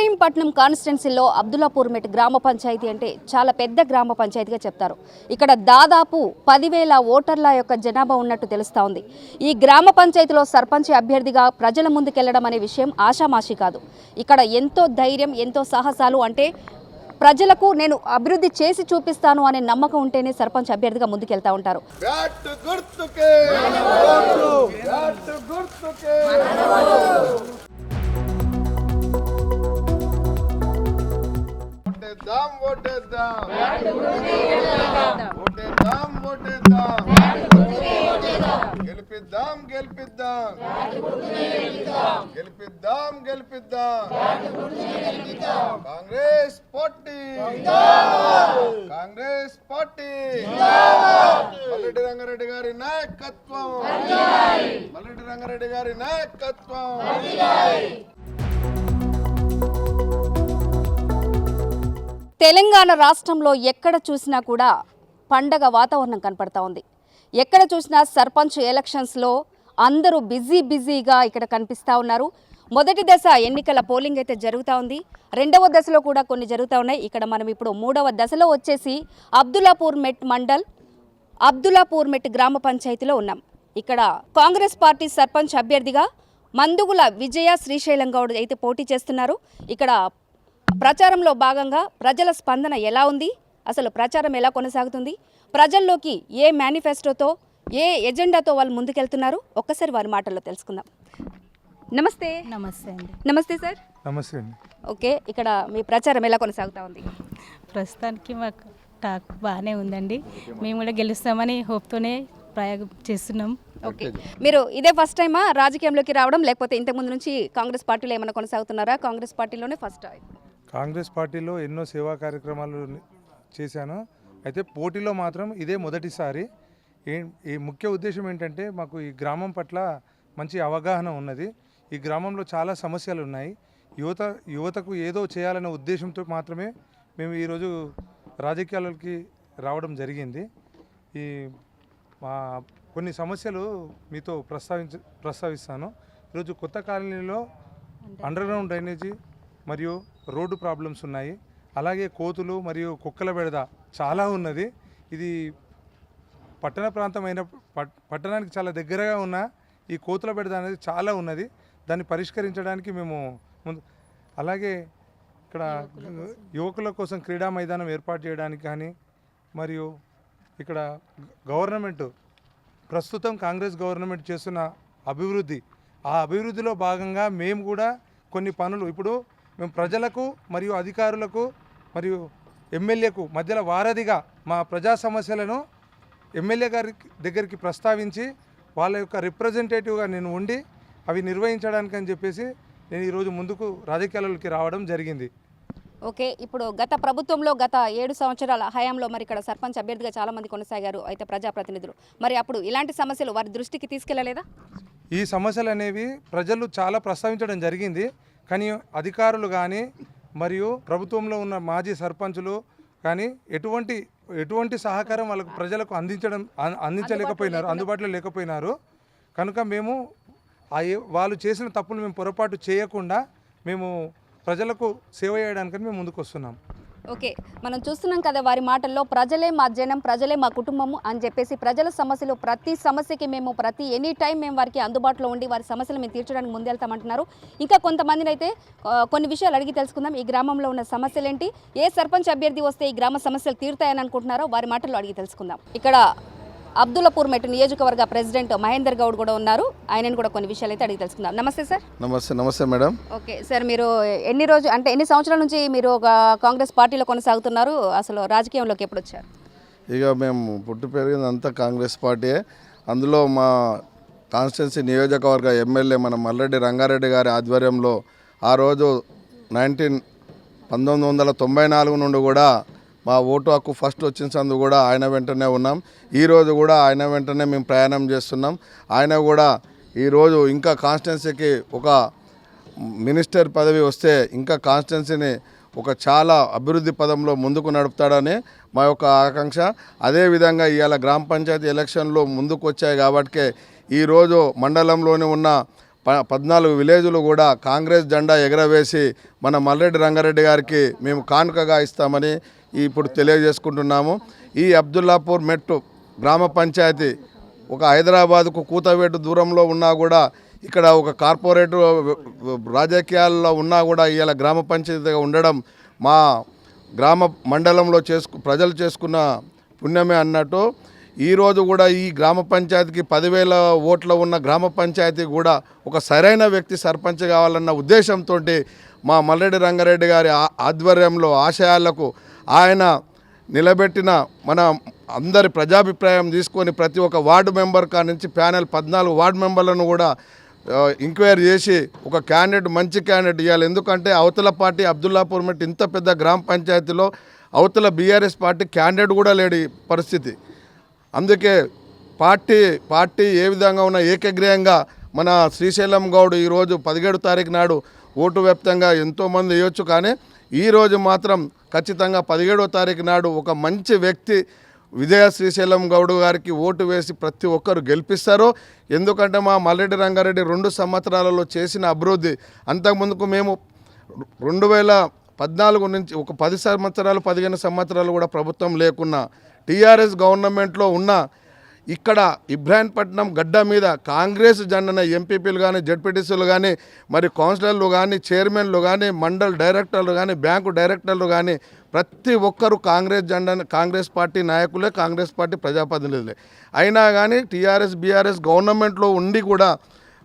ఇబ్రహీంపట్నం కాన్స్టిట్యున్సీలో అబ్దుల్లాపూర్మెట్ గ్రామ పంచాయతీ అంటే చాలా పెద్ద గ్రామ పంచాయతీగా చెప్తారు. ఇక్కడ దాదాపు పదివేల ఓటర్ల యొక్క జనాభా ఉన్నట్టు తెలుస్తా ఉంది. ఈ గ్రామ పంచాయతీలో సర్పంచ్ అభ్యర్థిగా ప్రజల ముందుకెళ్ళడం అనే విషయం ఆషామాషి కాదు. ఇక్కడ ఎంతో ధైర్యం ఎంతో సాహసాలు అంటే ప్రజలకు నేను అభివృద్ధి చేసి చూపిస్తాను అనే నమ్మకం ఉంటేనే సర్పంచ్ అభ్యర్థిగా ముందుకెళ్తా ఉంటారు. గుర్తుకే. ఓటేద్దాం ఓటేద్దాం. ఓటేద్దాం ఓటేద్దాం. గెలిపిద్దాం గెలిపిద్దాం. గెలిపిద్దాం గెలిపిద్దాం. కాంగ్రెస్ పార్టీ. కాంగ్రెస్ పార్టీ. మల్లెడ్డి రంగారెడ్డి గారి నాయకత్వం. మల్లెడ్డి రంగారెడ్డి గారి నాయకత్వం. తెలంగాణ రాష్ట్రంలో ఎక్కడ చూసినా కూడా పండగ వాతావరణం కనపడతా ఉంది. ఎక్కడ చూసినా సర్పంచ్ ఎలక్షన్స్లో అందరూ బిజీ బిజీగా ఇక్కడ కనిపిస్తూ ఉన్నారు. మొదటి దశ ఎన్నికల పోలింగ్ అయితే జరుగుతూ ఉంది. రెండవ దశలో కూడా కొన్ని జరుగుతూ ఉన్నాయి. ఇక్కడ మనం ఇప్పుడు మూడవ దశలో వచ్చేసి అబ్దుల్లాపూర్ మెట్ మండల్ అబ్దుల్లాపూర్ మెట్ గ్రామ పంచాయతీలో ఉన్నాం. ఇక్కడ కాంగ్రెస్ పార్టీ సర్పంచ్ అభ్యర్థిగా మందుగుల విజయ శ్రీశైలం గౌడ్ అయితే పోటీ చేస్తున్నారు. ఇక్కడ ప్రచారంలో భాగంగా ప్రజల స్పందన ఎలా ఉంది? అసలు ప్రచారం ఎలా కొనసాగుతుంది? ప్రజల్లోకి ఏ మేనిఫెస్టోతో ఏ ఎజెండాతో వాళ్ళు ముందుకెళ్తున్నారు? ఒక్కసారి వారి మాటల్లో తెలుసుకుందాం. నమస్తే. నమస్తే అండి. నమస్తే సార్. నమస్తే అండి. ఓకే ఇక్కడ మీ ప్రచారం ఎలా కొనసాగుతా ఉంది? ప్రస్తుతానికి మాకు టాక్ బాగానే ఉందండి. మేము కూడా గెలుస్తామని హోప్తోనే ప్రయోగం చేస్తున్నాం. ఓకే. మీరు ఇదే ఫస్ట్ టైమా రాజకీయంలోకి రావడం లేకపోతే ఇంతకుముందు నుంచి కాంగ్రెస్ పార్టీలో ఏమైనా కొనసాగుతున్నారా? కాంగ్రెస్ పార్టీలోనే ఫస్ట్ కాంగ్రెస్ పార్టీలో ఎన్నో సేవా కార్యక్రమాలు చేశాను. అయితే పోటీలో మాత్రం ఇదే మొదటిసారి. ఏ ఈ ముఖ్య ఉద్దేశం ఏంటంటే మాకు ఈ గ్రామం పట్ల మంచి అవగాహన ఉన్నది. ఈ గ్రామంలో చాలా సమస్యలు ఉన్నాయి. యువత యువతకు ఏదో చేయాలనే ఉద్దేశంతో మాత్రమే మేము ఈరోజు రాజకీయాలకి రావడం జరిగింది. ఈ మా కొన్ని సమస్యలు మీతో ప్రస్తావించ ప్రస్తావిస్తాను. ఈరోజు కొత్త కాలనీలో అండర్ గ్రౌండ్ డ్రైనేజీ మరియు రోడ్డు ప్రాబ్లమ్స్ ఉన్నాయి. అలాగే కోతులు మరియు కుక్కల బెడద చాలా ఉన్నది. ఇది పట్టణ ప్రాంతమైన పట్- పట్టణానికి చాలా దగ్గరగా ఉన్న ఈ కోతుల బెడద అనేది చాలా ఉన్నది. దాన్ని పరిష్కరించడానికి మేము ముందు అలాగే ఇక్కడ యువకుల కోసం క్రీడా మైదానం ఏర్పాటు చేయడానికి కానీ మరియు ఇక్కడ గవర్నమెంట్ ప్రస్తుతం కాంగ్రెస్ గవర్నమెంట్ చేస్తున్న అభివృద్ధి. ఆ అభివృద్ధిలో భాగంగా మేము కూడా కొన్ని పనులు ఇప్పుడు మేము ప్రజలకు మరియు అధికారులకు మరియు ఎమ్మెల్యేకు మధ్యలో వారధిగా మా ప్రజా సమస్యలను ఎమ్మెల్యే గారి దగ్గరికి ప్రస్తావించి వాళ్ళ యొక్క రిప్రజెంటేటివ్గా నేను ఉండి అవి నిర్వహించడానికి అని చెప్పేసి నేను ఈరోజు ముందుకు రాజకీయాలలోకి రావడం జరిగింది. ఓకే ఇప్పుడు గత ప్రభుత్వంలో గత ఏడు సంవత్సరాల హయాంలో మరి ఇక్కడ సర్పంచ్ అభ్యర్థిగా చాలా మంది కొనసాగారు అయితే ప్రజాప్రతినిధులు. మరి అప్పుడు ఇలాంటి సమస్యలు వారి దృష్టికి తీసుకెళ్ళలేదా? ఈ సమస్యలు అనేవి ప్రజలు చాలా ప్రస్తావించడం జరిగింది. కానీ అధికారులు కానీ మరియు ప్రభుత్వంలో ఉన్న మాజీ సర్పంచులు కానీ ఎటువంటి ఎటువంటి సహకారం వాళ్ళకు ప్రజలకు అందించడం అందించలేకపోయినారు అందుబాటులో లేకపోయినారు. కనుక మేము వాళ్ళు చేసిన తప్పులు మేము పొరపాటు చేయకుండా మేము ప్రజలకు సేవ చేయడానికని మేము ముందుకు వస్తున్నాం ఓకే మనం చూస్తున్నాం కదా వారి మాటల్లో ప్రజలే మా జనం ప్రజలే మా కుటుంబము అని చెప్పేసి ప్రజల సమస్యలు ప్రతి సమస్యకి మేము ప్రతి ఎనీ టైం మేము వారికి అందుబాటులో ఉండి వారి సమస్యలు మేము తీర్చడానికి ముందెళ్తామంటున్నారు. ఇంకా కొంతమందిని అయితే కొన్ని విషయాలు అడిగి తెలుసుకుందాం. ఈ గ్రామంలో ఉన్న సమస్యలు ఏంటి ఏ సర్పంచ్ అభ్యర్థి వస్తే ఈ గ్రామ సమస్యలు తీరుతాయని అనుకుంటున్నారో వారి మాటల్లో అడిగి తెలుసుకుందాం. ఇక్కడ అబ్దుల్లాపూర్ మెట్టు నియోజకవర్గ ప్రెసిడెంట్ మహేందర్ గౌడ్ కూడా ఉన్నారు. ఆయనను కూడా కొన్ని విషయాలు అయితే అడిగి తెలుసుకుందాం. నమస్తే సార్. నమస్తే నమస్తే మేడం. ఓకే సార్ మీరు ఎన్ని రోజు అంటే ఎన్ని సంవత్సరాల నుంచి మీరు ఒక కాంగ్రెస్ పార్టీలో కొనసాగుతున్నారు? అసలు రాజకీయంలోకి ఎప్పుడు వచ్చారు? ఇక మేము పుట్టి పెరిగింది అంతా కాంగ్రెస్ పార్టీయే అందులో మా కాన్స్టిట్యున్సీ నియోజకవర్గ ఎమ్మెల్యే మన మల్లెడ్డి రంగారెడ్డి గారి ఆధ్వర్యంలో ఆ రోజు నైన్టీన్ పంతొమ్మిది వందల తొంభై నాలుగు నుండి కూడా మా ఓటు హక్కు ఫస్ట్ వచ్చినందు కూడా ఆయన వెంటనే ఉన్నాం. ఈరోజు కూడా ఆయన వెంటనే మేము ప్రయాణం చేస్తున్నాం. ఆయన కూడా ఈరోజు ఇంకా కాన్స్టిట్యున్సీకి ఒక మినిస్టర్ పదవి వస్తే ఇంకా కాన్స్టిట్యున్సీని ఒక చాలా అభివృద్ధి పదంలో ముందుకు నడుపుతాడని మా యొక్క ఆకాంక్ష. అదేవిధంగా ఇవాళ గ్రామ పంచాయతీ ఎలక్షన్లో ముందుకు వచ్చాయి కాబట్టి ఈరోజు మండలంలోనే ఉన్న ప పద్నాలుగు విలేజ్లు కూడా కాంగ్రెస్ జెండా ఎగరవేసి మన మల్లెడ్డి రంగారెడ్డి గారికి మేము కానుకగా ఇస్తామని ఇప్పుడు తెలియజేసుకుంటున్నాము. ఈ అబ్దుల్లాపూర్ మెట్టు గ్రామ పంచాయతీ ఒక హైదరాబాద్కు కూతవేటు దూరంలో ఉన్నా కూడా ఇక్కడ ఒక కార్పొరేట్ రాజకీయాల్లో ఉన్నా కూడా ఇవాళ గ్రామ పంచాయతీగా ఉండడం మా గ్రామ మండలంలో చేసుకు ప్రజలు చేసుకున్న పుణ్యమే అన్నట్టు ఈరోజు కూడా ఈ గ్రామ పంచాయతీకి పదివేల ఓట్ల ఉన్న గ్రామ పంచాయతీ కూడా ఒక సరైన వ్యక్తి సర్పంచ్ కావాలన్న ఉద్దేశంతో మా మల్లెడ్డి రంగారెడ్డి గారి ఆ- ఆధ్వర్యంలో ఆశయాలకు ఆయన నిలబెట్టిన మన అందరి ప్రజాభిప్రాయం తీసుకొని ప్రతి ఒక్క వార్డు మెంబర్ కా నుంచి ప్యానెల్ పద్నాలుగు వార్డు మెంబర్లను కూడా ఆ, ఎంక్వైరీ చేసి ఒక క్యాండిడేట్ మంచి క్యాండిడేట్ ఇవ్వాలి ఎందుకంటే అవతల పార్టీ అబ్దుల్లాపూర్ మెట్ ఇంత పెద్ద గ్రామ పంచాయతీలో అవతల బీఆర్ఎస్ పార్టీ క్యాండిడేట్ కూడా లేడు పరిస్థితి. అందుకే పార్టీ పార్టీ ఏ విధంగా ఉన్న ఏకగ్రీయంగా మన శ్రీశైలం గౌడ్ ఈరోజు పదిహేడు తారీఖు నాడు ఓటు వ్యాప్తంగా ఎంతోమంది వేయొచ్చు. కానీ ఈరోజు మాత్రం ఖచ్చితంగా పదిహేడో తారీఖు నాడు ఒక మంచి వ్యక్తి విజయ శ్రీశైలం గౌడ్ గారికి ఓటు వేసి ప్రతి ఒక్కరు గెలిపిస్తారు. ఎందుకంటే మా మల్లెడ్డి రంగారెడ్డి రెండు సంవత్సరాలలో చేసిన అభివృద్ధి అంతకుముందుకు మేము రెండు వేల పద్నాలుగు నుంచి ఒక పది సంవత్సరాలు పదిహేను సంవత్సరాలు కూడా ప్రభుత్వం లేకున్నా టీఆర్ఎస్ గవర్నమెంట్లో ఉన్న ఇక్కడ ఇబ్రాహీంపట్నం గడ్డ మీద కాంగ్రెస్ జండన ఎంపీపీలు కానీ జడ్పీటీసీలు కానీ మరి కౌన్సిలర్లు కానీ చైర్మన్లు కానీ మండల్ డైరెక్టర్లు కానీ బ్యాంకు డైరెక్టర్లు కానీ ప్రతి ఒక్కరు కాంగ్రెస్ జెండా కాంగ్రెస్ పార్టీ నాయకులే కాంగ్రెస్ పార్టీ ప్రజాప్రతినిధులే. అయినా కానీ టీఆర్ఎస్ బీఆర్ఎస్ గవర్నమెంట్లో ఉండి కూడా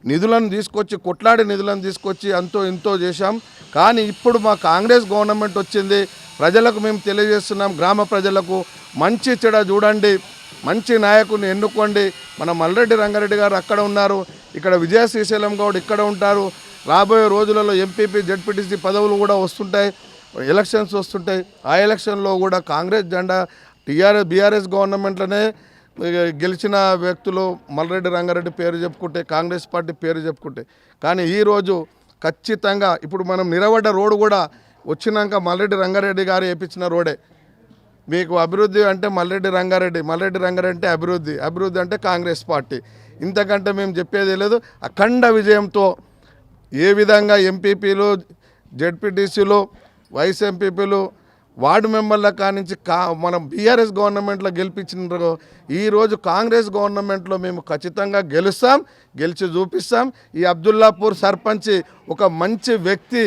నిధులను తీసుకొచ్చి కొట్లాడి నిధులను తీసుకొచ్చి అంతో ఇంతో చేశాం. కానీ ఇప్పుడు మా కాంగ్రెస్ గవర్నమెంట్ వచ్చింది. ప్రజలకు మేము తెలియజేస్తున్నాం. గ్రామ ప్రజలకు మంచి చెడ చూడండి. మంచి నాయకుని ఎన్నుకోండి. మన మల్రెడ్డి రంగారెడ్డి గారు అక్కడ ఉన్నారు. ఇక్కడ విజయ శ్రీశైలం గౌడ్ ఇక్కడ ఉంటారు. రాబోయే రోజులలో ఎంపీపీ జడ్పీటీసీ పదవులు కూడా వస్తుంటాయి. ఎలక్షన్స్ వస్తుంటాయి. ఆ ఎలక్షన్లో కూడా కాంగ్రెస్ జెండా టీఆర్ఎస్ బీఆర్ఎస్ గవర్నమెంట్లోనే గెలిచిన వ్యక్తులు మల్రెడ్డి రంగారెడ్డి పేరు చెప్పుకుంటే కాంగ్రెస్ పార్టీ పేరు చెప్పుకుంటే. కానీ ఈరోజు ఖచ్చితంగా ఇప్పుడు మనం నిలబడ్డ రోడ్డు కూడా వచ్చినాక మల్రెడ్డి రంగారెడ్డి గారు వేయించిన రోడే. మీకు అభివృద్ధి అంటే మల్లెడ్డి రంగారెడ్డి మల్లెడ్డి రంగారెడ్డి అంటే అభివృద్ధి అభివృద్ధి అంటే కాంగ్రెస్ పార్టీ. ఇంతకంటే మేము చెప్పేది లేదు. అఖండ విజయంతో ఏ విధంగా ఎంపీపీలు జెడ్పీటీసీలు వైస్ ఎంపీపీలు వార్డు మెంబర్ల కానించి కా మనం బీఆర్ఎస్ గవర్నమెంట్లో గెలిపించిన ఈరోజు కాంగ్రెస్ గవర్నమెంట్లో మేము ఖచ్చితంగా గెలుస్తాం గెలిచి చూపిస్తాం. ఈ అబ్దుల్లాపూర్ సర్పంచ్ ఒక మంచి వ్యక్తి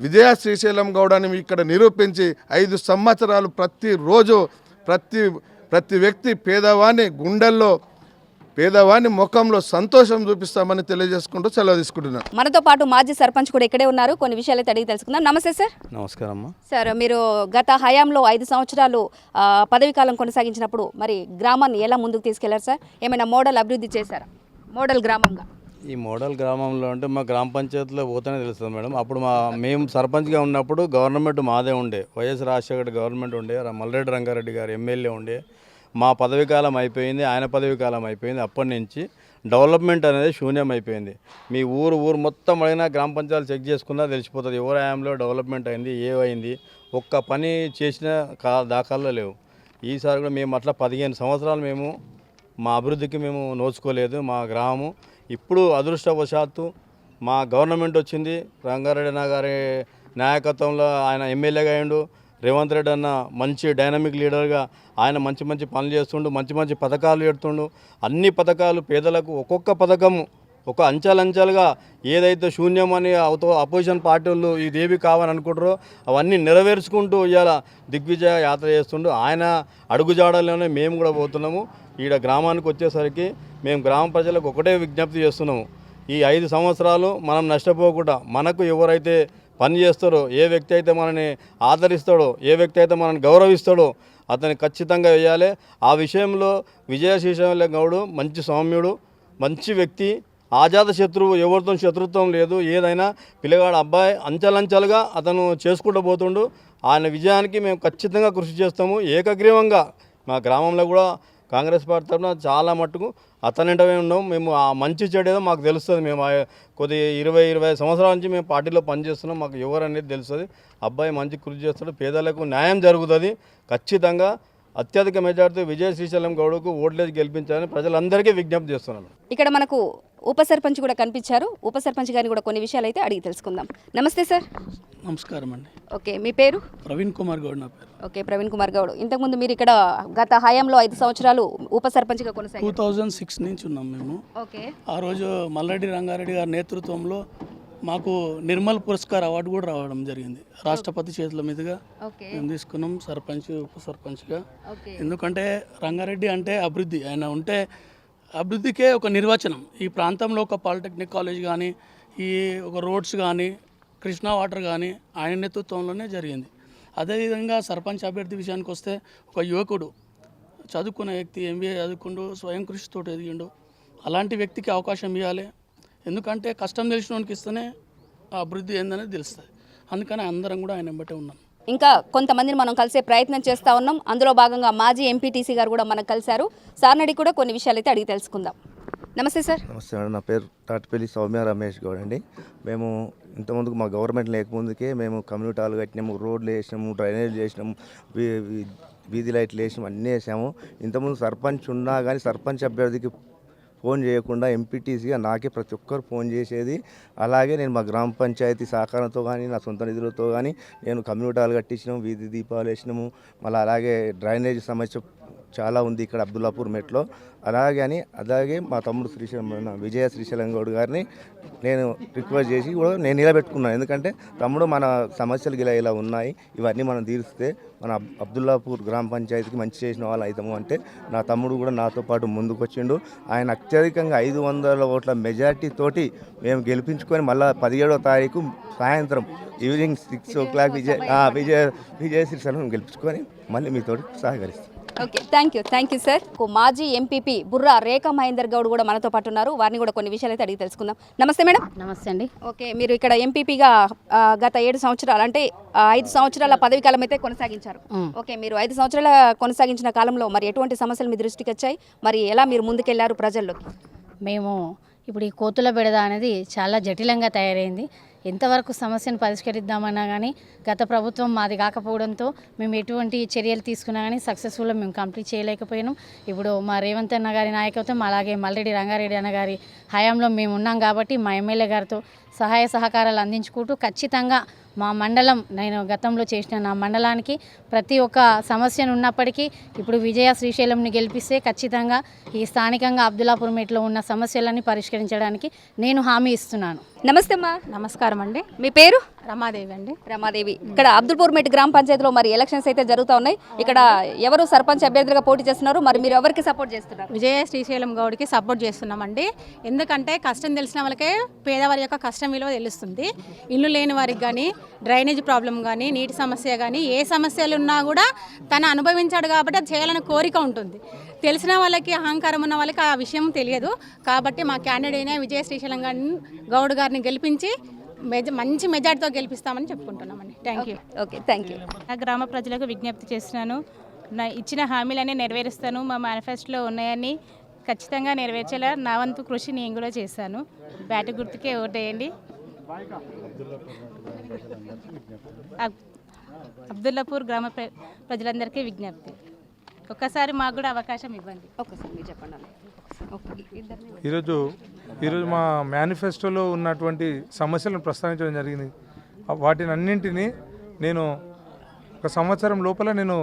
విజయ శ్రీశైలం గౌడని ఇక్కడ నిరూపించి ఐదు సంవత్సరాలు ప్రతిరోజు ప్రతి ప్రతి వ్యక్తి పేదవాని గుండెల్లో పేదవాని ముఖంలో సంతోషం చూపిస్తామని తెలియజేసుకుంటూ సెలవు తీసుకుంటున్నాను మనతో పాటు మాజీ సర్పంచ్ కూడా ఇక్కడే ఉన్నారు. కొన్ని విషయాలు అయితే అడిగి తెలుసుకుందాం. నమస్తే సార్. నమస్కారం అమ్మా. సార్ మీరు గత హయాంలో ఐదు సంవత్సరాలు పదవీ కాలం కొనసాగించినప్పుడు మరి గ్రామాన్ని ఎలా ముందుకు తీసుకెళ్ళారు సార్? ఏమైనా మోడల్ అభివృద్ధి చేశారా? మోడల్ గ్రామంగా. ఈ మోడల్ గ్రామంలో అంటే మా గ్రామ పంచాయతీలో పోతేనే తెలుస్తుంది మేడం. అప్పుడు మా మేము సర్పంచ్గా ఉన్నప్పుడు గవర్నమెంట్ మాదే ఉండే. వైఎస్ రాజశేఖర్ గవర్నమెంట్ ఉండే. ర- మల్రెడ్డి రంగారెడ్డి గారు ఎమ్మెల్యే ఉండే. మా పదవి కాలం అయిపోయింది ఆయన పదవి కాలం అయిపోయింది. అప్పటి నుంచి డెవలప్మెంట్ అనేది శూన్యం అయిపోయింది మీ ఊరు ఊరు మొత్తం అడిగినా గ్రామ పంచాయతీ చెక్ చేసుకున్నా తెలిసిపోతుంది. ఎవరి హయాంలో డెవలప్మెంట్ అయింది ఏమైంది ఒక్క పని చేసిన కా దాఖల్లో లేవు. ఈసారి కూడా మేము అట్లా పదిహేను సంవత్సరాలు మేము మా అభివృద్ధికి మేము నోచుకోలేదు. మా గ్రామము ఇప్పుడు అదృష్టవశాత్తు మా గవర్నమెంట్ వచ్చింది. రంగారెడ్డి అన్న గారి నాయకత్వంలో ఆయన ఎమ్మెల్యేగా అయ్యాడు. రేవంత్ రెడ్డి అన్న మంచి డైనమిక్ లీడర్గా ఆయన మంచి మంచి పనులు చేస్తుండు మంచి మంచి పథకాలు పెడుతుండు అన్ని పథకాలు పేదలకు ఒక్కొక్క పథకము ఒక అంచాలంచాలుగా ఏదైతే శూన్యం అని అవుతో అపోజిషన్ పార్టీలు ఇదేవి కావని అనుకుంటారో అవన్నీ నెరవేర్చుకుంటూ ఇవాళ దిగ్విజయ యాత్ర చేస్తుండు. ఆయన అడుగుజాడలోనే మేము కూడా పోతున్నాము. ఈడ గ్రామానికి వచ్చేసరికి మేము గ్రామ ప్రజలకు ఒకటే విజ్ఞప్తి చేస్తున్నాము. ఈ ఐదు సంవత్సరాలు మనం నష్టపోకుండా మనకు ఎవరైతే పని చేస్తాడో ఏ వ్యక్తి అయితే మనని ఆదరిస్తాడో ఏ వ్యక్తి అయితే మనని గౌరవిస్తాడో అతని ఖచ్చితంగా వేయాలి. ఆ విషయంలో విజయ గౌడు మంచి సౌమ్యుడు మంచి వ్యక్తి. ఆజాత శత్రువు ఎవరితో శత్రుత్వం లేదు. ఏదైనా పిల్లగాడు అబ్బాయి అంచెలంచెలుగా అతను చేసుకుంటూ పోతుండు. ఆయన విజయానికి మేము ఖచ్చితంగా కృషి చేస్తాము. ఏకగ్రీవంగా మా గ్రామంలో కూడా కాంగ్రెస్ పార్టీ తరఫున చాలా మట్టుకు అతనింటమే ఉన్నాం. మేము ఆ మంచి చెడు ఏదో మాకు తెలుస్తుంది. మేము కొద్ది ఇరవై ఇరవై సంవత్సరాల నుంచి మేము పార్టీలో పనిచేస్తున్నాం. మాకు ఎవరు అనేది తెలుస్తుంది. అబ్బాయి మంచి కృషి చేస్తాడు. పేదలకు న్యాయం జరుగుతుంది. ఖచ్చితంగా అత్యధిక మెజార్టీ విజయ శ్రీశైలం గౌడకు ఓట్లేసి గెలిపించాలని ప్రజలందరికీ విజ్ఞప్తి చేస్తున్నాను. ఇక్కడ మనకు ఉప సర్పంచ్ కూడా కనిపించారు. ఉప సర్పంచ్ గారిని కూడా కొన్ని విషయాలు అయితే అడిగి తెలుసుకుందాం. నమస్తే సార్. నమస్కారం అండి. ఓకే మీ పేరు? ప్రవీణ్ కుమార్ గౌడ్ నా పేరు. ఓకే ప్రవీణ్ కుమార్ గౌడ్. ఇంతకుముందు మీరు ఇక్కడ గత హయాంలో ఐదు సంవత్సరాలు ఉప సర్పంచ్గా టూ కొనసాగారు థౌజండ్ సిక్స్ నుంచి ఉన్నాం మేము. ఓకే. ఆ రోజు మల్లారెడ్డి రంగారెడ్డి గారి నేతృత్వంలో మాకు నిర్మల్ పురస్కార్ అవార్డు కూడా రావడం జరిగింది. రాష్ట్రపతి చేతుల మీదుగా మేము తీసుకున్నాం సర్పంచ్ ఉప సర్పంచ్గా. ఎందుకంటే రంగారెడ్డి అంటే అభివృద్ధి. ఆయన ఉంటే అభివృద్ధికే ఒక నిర్వచనం. ఈ ప్రాంతంలో ఒక పాలిటెక్నిక్ కాలేజ్ కానీ ఈ ఒక రోడ్స్ కానీ కృష్ణా వాటర్ కానీ ఆయన నేతృత్వంలోనే జరిగింది. అదేవిధంగా సర్పంచ్ అభ్యర్థి విషయానికి వస్తే ఒక యువకుడు చదువుకున్న వ్యక్తి ఎంబీఏ చదువుకుంటూ స్వయం కృషితో ఎదిగిండు. అలాంటి వ్యక్తికి అవకాశం ఇవ్వాలి. ఎందుకంటే కష్టం తెలిసిన వానికి ఇస్తేనే ఆ అభివృద్ధి ఏందనేది తెలుస్తుంది. అందుకని అందరం కూడా ఆయన వెంబటే ఉన్నాం. ఇంకా కొంతమందిని మనం కలిసే ప్రయత్నం చేస్తూ ఉన్నాం. అందులో భాగంగా మాజీ ఎంపీటీసీ గారు కూడా మనకు కలిశారు. సార్నడి కూడా కొన్ని విషయాలు అయితే అడిగి తెలుసుకుందాం. నమస్తే సార్. నమస్తే మేడం. నా పేరు తాటిపల్లి సౌమ్య రమేష్ గౌడ్ అండి. మేము ఇంతకుముందుకు మా గవర్నమెంట్ లేకముందుకే మేము కమ్యూనిటీ హాల్ కట్టినాము రోడ్లు వేసినాము డ్రైనేజ్ చేసినాము వీ- వీ- వీధి లైట్లు వేసినాము అన్నీ వేసాము. ఇంతకుముందు సర్పంచ్ ఉన్నా కానీ సర్పంచ్ అభ్యర్థికి ఫోన్ చేయకుండా ఎంపీటీసీగా నాకే ప్రతి ఒక్కరు ఫోన్ చేసేది. అలాగే నేను మా గ్రామ పంచాయతీ సహకారంతో కానీ నా సొంత నిధులతో కానీ నేను కమ్యూనిటీ హాల్ కట్టించినాము వీధి దీపాలు వేసినాము. మళ్ళీ అలాగే డ్రైనేజ్ సమస్య చాలా ఉంది ఇక్కడ అబ్దుల్లాపూర్ మెట్లో. అలాగే అని అలాగే మా తమ్ముడు శ్రీశైలం విజయ శ్రీశైలం గౌడ్ గారిని నేను రిక్వెస్ట్ చేసి కూడా నేను నిలబెట్టుకున్నాను. ఎందుకంటే తమ్ముడు మన సమస్యలు ఇలా ఇలా ఉన్నాయి ఇవన్నీ మనం తీరిస్తే మన అబ్దుల్లాపూర్ గ్రామ పంచాయతీకి మంచి చేసిన వాళ్ళు అవుతాము అంటే నా తమ్ముడు కూడా నాతో పాటు ముందుకు వచ్చిండు ఆయన అత్యధికంగా ఐదు వందల ఓట్ల మెజార్టీ తోటి మేము గెలిపించుకొని మళ్ళీ పదిహేడో తారీఖు సాయంత్రం evening six o'clock Vijaya Vijaya Vijaya Srisailam గెలిపించుకొని మళ్ళీ మీతోటి సహకరిస్తాం. Okay thank you thank you sir మాజీ ఎంపీపీ బుర్రా రేఖా మహేందర్ గౌడ్ కూడా మనతో పాటు ఉన్నారు. వారిని కూడా కొన్ని విషయాలు అయితే అడిగి తెలుసుకుందాం. నమస్తే మేడం. నమస్తే అండి. ఓకే మీరు ఇక్కడ ఎంపీపీగా గత ఏడు సంవత్సరాలు అంటే ఐదు సంవత్సరాల పదవి కాలం అయితే కొనసాగించారు. ఓకే మీరు ఐదు సంవత్సరాల కొనసాగించిన కాలంలో మరి ఎటువంటి సమస్యలు మీ దృష్టికి వచ్చాయి? మరి ఎలా మీరు ముందుకెళ్ళారు ప్రజల్లోకి? మేము ఇప్పుడు ఈ కోతుల బెడద అనేది చాలా జటిలంగా తయారైంది. ఎంతవరకు సమస్యను పరిష్కరిద్దామన్నా కానీ గత ప్రభుత్వం మాది కాకపోవడంతో మేము ఎటువంటి చర్యలు తీసుకున్నా కానీ సక్సెస్ఫుల్గా మేము కంప్లీట్ చేయలేకపోయినాం. ఇప్పుడు మా రేవంత్ అన్న గారి నాయకత్వం అలాగే మల్రెడ్డి రంగారెడ్డి అన్న గారి హయాంలో మేము ఉన్నాం కాబట్టి మా ఎమ్మెల్యే గారితో సహాయ సహకారాలు అందించుకుంటూ ఖచ్చితంగా మా మండలం నేను గతంలో చేసిన నా మండలానికి ప్రతి ఒక్క సమస్యను ఉన్నప్పటికీ ఇప్పుడు విజయ శ్రీశైలంని గెలిపిస్తే ఖచ్చితంగా ఈ స్థానికంగా అబ్దుల్లాపూర్ మేట్లో ఉన్న సమస్యలన్నీ పరిష్కరించడానికి నేను హామీ ఇస్తున్నాను. నమస్తే అమ్మా. నమస్కారం అండి. మీ పేరు? రమాదేవి అండి. రమాదేవి. ఇక్కడ అబ్దుల్పూర్ మెట్ గ్రామ పంచాయతీలో మరి ఎలక్షన్స్ అయితే జరుగుతూ ఉన్నాయి. ఇక్కడ ఎవరు సర్పంచ్ అభ్యర్థులుగా పోటీ చేస్తున్నారు మరి మీరు ఎవరికి సపోర్ట్ చేస్తున్నారు? విజయ శ్రీశైలం గౌడ్కి సపోర్ట్ చేస్తున్నామండి. ఎందుకంటే కష్టం తెలిసిన వాళ్ళకే పేదవారి యొక్క కష్టం విలువ తెలుస్తుంది. ఇల్లు లేని వారికి కానీ డ్రైనేజ్ ప్రాబ్లం కానీ నీటి సమస్య కానీ ఏ సమస్యలు ఉన్నా కూడా తను అనుభవించాడు కాబట్టి అది చేయాలని కోరిక ఉంటుంది. తెలిసిన వాళ్ళకి అహంకారం ఉన్న వాళ్ళకి ఆ విషయం తెలియదు. కాబట్టి మా క్యాండిడేట్ అయిన విజయ శ్రీశైలం గారిని గౌడ్ గారిని గెలిపించి మెజ మంచి మెజార్టీతో గెలిపిస్తామని చెప్పుకుంటున్నామండి. Thank you okay thank you నా గ్రామ ప్రజలకు విజ్ఞప్తి చేస్తున్నాను. నా ఇచ్చిన హామీలన్నీ నెరవేరుస్తాను. మా మేనిఫెస్టోలో ఉన్నాయని ఖచ్చితంగా నెరవేర్చేలా నా వంతు కృషి నేను కూడా చేశాను. బ్యాట్ గుర్తుకే ఓటేయండి. అబ్- అబ్దుల్లాపూర్ గ్రామ ప్ర- ప్రజలందరికీ విజ్ఞప్తి. ఒక్కసారి మాకు కూడా అవకాశం ఇవ్వండి. ఒక్కసారి మీరు చెప్పండి ఈరోజు ఈరోజు మా మేనిఫెస్టోలో ఉన్నటువంటి సమస్యలను ప్రస్తావించడం జరిగింది. వాటిని అన్నింటినీ నేను ఒక సంవత్సరం లోపల నేను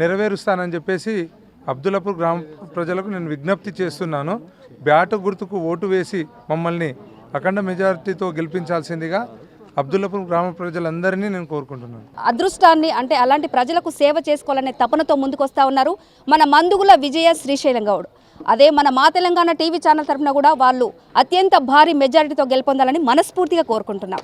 నెరవేరుస్తానని చెప్పేసి అబ్దుల్లాపూర్ గ్రామ ప్రజలకు నేను విజ్ఞప్తి చేస్తున్నాను. బ్యాటు గుర్తుకు ఓటు వేసి మమ్మల్ని అఖండ మెజారిటీతో గెలిపించాల్సిందిగా అబ్దుల్లాపూర్ గ్రామ ప్రజలందరినీ నేను కోరుకుంటున్నాను. అదృష్టాన్ని అంటే అలాంటి ప్రజలకు సేవ చేసుకోవాలనే తపనతో ముందుకొస్తా ఉన్నారు మన మందుగుల విజయ శ్రీశైలం గౌడ్. అదే మన మా తెలంగాణ టీవీ ఛానల్ తరఫున కూడా వాళ్ళు అత్యంత భారీ మెజారిటీతో గెలుపొందాలని మనస్ఫూర్తిగా కోరుకుంటున్నాం.